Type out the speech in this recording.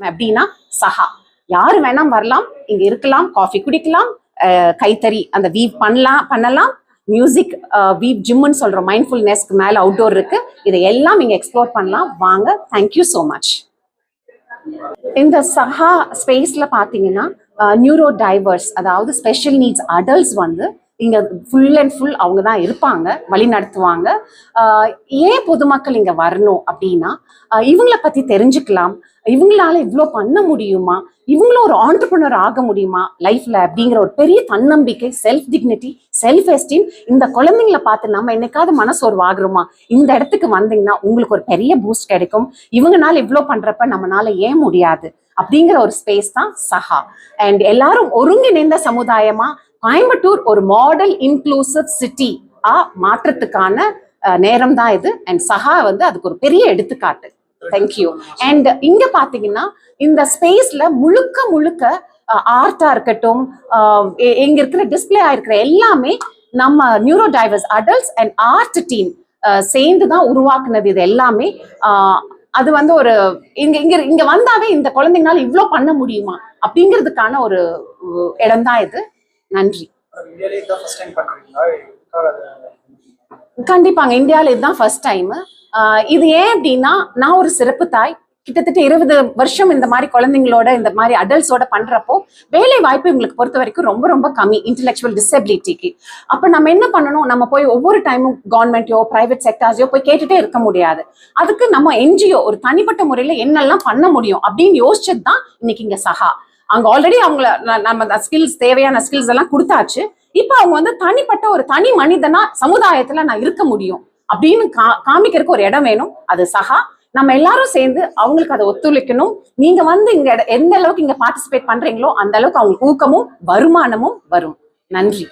அப்படின்னா சஹா. யாரு வேணாம் வரலாம் இங்க இருக்கலாம் காஃபி குடிக்கலாம் அஹ் கைத்தறி அந்த வீவ் பண்ணலாம். பண்ணலாம் மியூசிக் வீவ் ஜிம்னு சொல்றோம் மைண்ட்ஃபுல்னஸ்க்கு மேல அவுட்டோர் இருக்கு. இதை எல்லாம் நீங்க எக்ஸ்ப்ளோர் பண்ணலாம். வாங்க தேங்க்யூ ஸோ மச் இந்த சஹா ஸ்பேஸ்ல பாத்தீங்கன்னா நியூரோ டைவர்ஸ் அதாவது ஸ்பெஷல் நீட்ஸ் அடல்ட்ஸ் வந்து இங்க ஃபுல் அண்ட் ஃபுல் அவங்க தான் இருப்பாங்க வழி நடத்துவாங்க. ஆஹ் ஏன் பொதுமக்கள் இங்க வரணும் அப்படின்னா இவங்கள பத்தி தெரிஞ்சுக்கலாம். இவங்களால இவ்வளோ பண்ண முடியுமா? இவங்களும் ஒரு ஆண்டர்பனர் ஆக முடியுமா லைஃப்ல அப்படிங்கிற ஒரு பெரிய தன்னம்பிக்கை செல்ஃப் டிக்னிட்டி செல்ஃப் எஸ்டீம் இந்த குழந்தைங்களை பார்த்து நம்ம என்னைக்காவது மனசோர்வு ஆகுறோமா இந்த இடத்துக்கு வந்தீங்கன்னா உங்களுக்கு ஒரு பெரிய பூஸ்ட் கிடைக்கும். இவங்கனால இவ்வளோ பண்றப்ப நம்மனால ஏன் முடியாது? அப்படிங்கிற ஒரு ஸ்பேஸ் தான் சஹா. அண்ட் எல்லாரும் ஒருங்கிணைந்த சமுதாயமா கோயம்புத்தூர் ஒரு மாடல் இன்க்ளூசிவ் சிட்டி ஆ மாற்றத்துக்கான நேரம் தான் இது. அண்ட் சஹா வந்து அதுக்கு ஒரு பெரிய எடுத்துக்காட்டு. தேங்க்யூ அண்ட் இங்க பாத்தீங்கன்னா இந்த ஸ்பேஸ்ல முழுக்க முழுக்க ஆர்ட்டா இருக்கட்டும் இங்க இருக்கிற டிஸ்பிளே ஆயிருக்கிற எல்லாமே நம்ம neurodiverse adults and art team சேர்ந்து தான் உருவாக்குனது இது எல்லாமே. அது வந்து ஒரு இங்க இங்க இங்க வந்தாவே இந்த குழந்தைங்களால இவ்வளோ பண்ண முடியுமா? அப்படிங்கிறதுக்கான ஒரு இடம் தான் இது. நன்றி. கண்டிப்பாங்க இந்தியாவில் இதுதான் ஃபர்ஸ்ட் டைம் இது ஏன் அப்படின்னா நான் ஒரு சிறப்பு தாய். கிட்டத்தட்ட இருபது வருஷம் இந்த மாதிரி குழந்தைங்களோட இந்த மாதிரி அடல்ட்ஸோட பண்றப்போ வேலை வாய்ப்பு இவங்களுக்கு பொறுத்த வரைக்கும் ரொம்ப ரொம்ப கம்மி இன்டெலெக்சுவல் டிசபிலிட்டிக்கு அப்ப நம்ம என்ன பண்ணணும்? நம்ம போய் ஒவ்வொரு டைமும் கவர்மெண்ட்டையோ பிரைவேட் செக்டார்ஸையோ போய் கேட்டுட்டே இருக்க முடியாது. அதுக்கு நம்ம என்ஜிஓ ஒரு தனிப்பட்ட முறையில என்னெல்லாம் பண்ண முடியும் அப்படின்னு யோசிச்சது தான் இன்னைக்கு இங்க சஹா. அங்க ஆல்ரெடி அவங்கள நம்ம ஸ்கில்ஸ் தேவையான ஸ்கில்ஸ் எல்லாம் கொடுத்தாச்சு. இப்ப அவங்க வந்து தனிப்பட்ட ஒரு தனி மனிதனா சமுதாயத்துல நான் இருக்க முடியும் அப்படின்னு கா காமிக்கிறதுக்கு ஒரு இடம் வேணும். அது சகா நம்ம எல்லாரும் சேர்ந்து அவங்களுக்கு அதை ஒத்துழைக்கணும். நீங்க வந்து இங்க எந்த அளவுக்கு இங்க பார்ட்டிசிபேட் பண்றீங்களோ அந்த அளவுக்கு அவங்களுக்கு ஊக்கமும் வருமானமும் வரும். நன்றி.